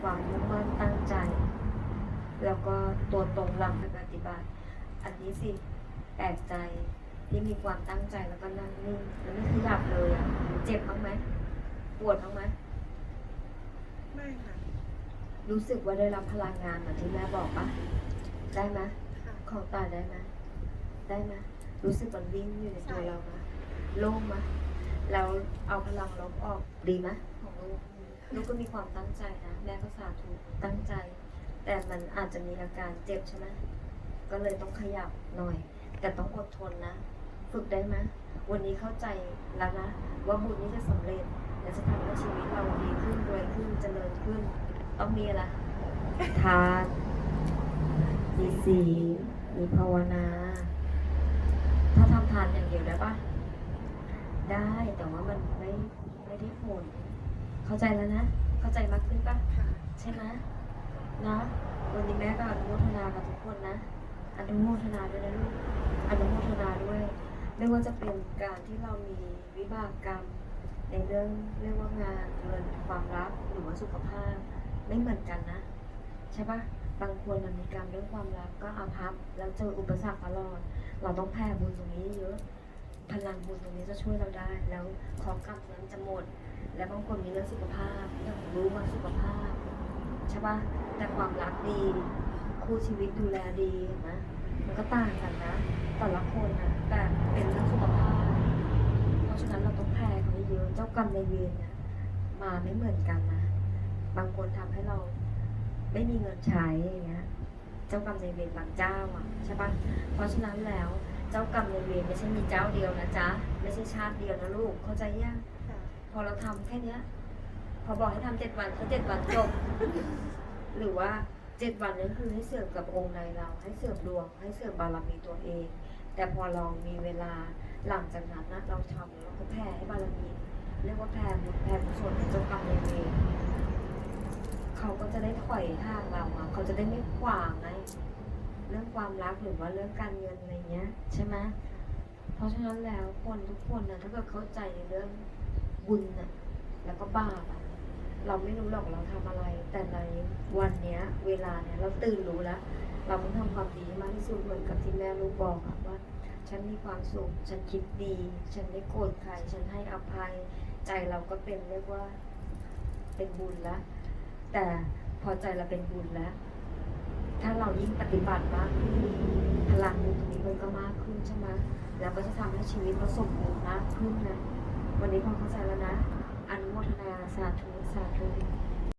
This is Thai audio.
ความมุ่งมั่นตั้งใจ แล้วก็ตัวตรงหลักปฏิบัติ อันนี้สิแปลกใจที่มีความตั้งใจแล้วก็นั่งนิ่งแล้วไม่ขยับเลยอะเจ็บบ้างไหมปวดบ้างไหมไม่ค่ะ รู้สึกว่าได้รับพลังงานเหมือนที่แม่บอกปะได้ไหมค่ะของตาได้ไหมได้ไหมรู้สึกมันวิ่งอยู่ในตัวเราไหมโล่งไหมแล้วเอาพลังลบออกดีไหมของลูก ลูกก็มีความตั้งใจนะแม่ก็สาธุตั้งใจ แต่มันอาจจะมีอาการเจ็บใช่ไหมก็เลยต้องขยับหน่อย แต่ต้องอดทนนะ ฝึกได้ไหมวันนี้เข้าใจแล้วนะว่าบุญนี้จะสำเร็จและจะทำให้ชีวิตเราดีขึ้นรวยขึ้นเจริญขึ้น ต้องมีอะไรทานมีศีลมีภาวนา ถ้าทำทานอย่างเดียวได้ปะได้แต่ว่ามันไม่ เข้าใจแล้วนะ เข้าใจมากขึ้นปะค่ะใช่ไหมนะวันนี้แม่ก็อนุโมทนากับทุกคนนะ อนุโมทนาด้วยนะลูก อนุโมทนาด้วย ไม่ว่าจะเป็นการที่เรามีวิบากกรรม ในเรื่องเรียกว่างานเงินความรักหรือว่าสุขภาพไม่เหมือนกันนะ ใช่ปะบางคนมันมีกรรมเรื่องความรักก็อาภัพแล้วเจออุปสรรคตลอด เราต้องแผ่บุญตรงนี้เยอะ พลังบุญตรงนี้จะช่วยเราได้ แล้วของกรรมนั้นจะหมด และบางคนมีเรื่องสุขภาพต้องรู้ว่าสุขภาพใช่ปะแต่ความรักดี คู่ชีวิตดูแลดีเห็นไหมมันก็ต่างกันนะแต่ละคนนะแต่เป็นเรื่องสุขภาพ เพราะฉะนั้นเราต้องแพ้เขาให้เยอะเจ้ากรรมในเวรเนี่ยมาไม่เหมือนกันนะบางคนทำให้เราไม่มีเงินใช้อย่างเงี้ย เจ้ากรรมในเวรบางเจ้าอะใช่ปะเพราะฉะนั้นแล้ว เจ้ากรรมในเวรไม่ใช่มีเจ้าเดียวนะจ๊ะ ไม่ใช่ชาติเดียวนะลูก เข้าใจยังพอเราทำแค่เนี้ย พอบอกให้ทำเจ็ดวันก็เจ็ดวันจบ หรือว่าเจ็ดวันนั้นคือให้เสริมกับองค์ในเรา ให้เสริมดวง ให้เสริมบารมีตัวเอง แต่พอเรามีเวลาหลังจากนั้นนะเราทำแล้วเราก็แผ่ให้บารมีเรียกว่าแผ่บุญแผ่กุศลในเจ้ากรรมในเวรเขาก็จะได้ถอยทางเราอะเขาจะได้ไม่ขวางไง เรื่องความรักหรือว่าเรื่องการเงินอะไรเงี้ยใช่ไหมเพราะฉะนั้นแล้วคนทุกคนนะถ้าเกิดเข้าใจในเรื่องบุญน่ะแล้วก็บาปอะเราไม่รู้หรอกเราทำอะไร แต่ในวันเนี้ย เวลาเนี้ยเราตื่นรู้แล้ว เราต้องทำความดีมากที่สุดเหมือนกับที่แม่ลูกบอกอะว่า ฉันมีความสุข ฉันคิดดี ฉันไม่โกรธใคร ฉันให้อภัย ใจเราก็เป็นเรียกว่าเป็นบุญแล้วแต่พอใจเราเป็นบุญแล้ว ถ้าเรายิ่งปฏิบัติมากขึ้นพลังในตรงนี้มันก็มากขึ้นใช่ไหมแล้วก็จะทำให้ชีวิตเราสมบูรณ์มากขึ้นนะ วันนี้พอเข้าใจแล้วนะอนุโมทนาสาธุสาธุ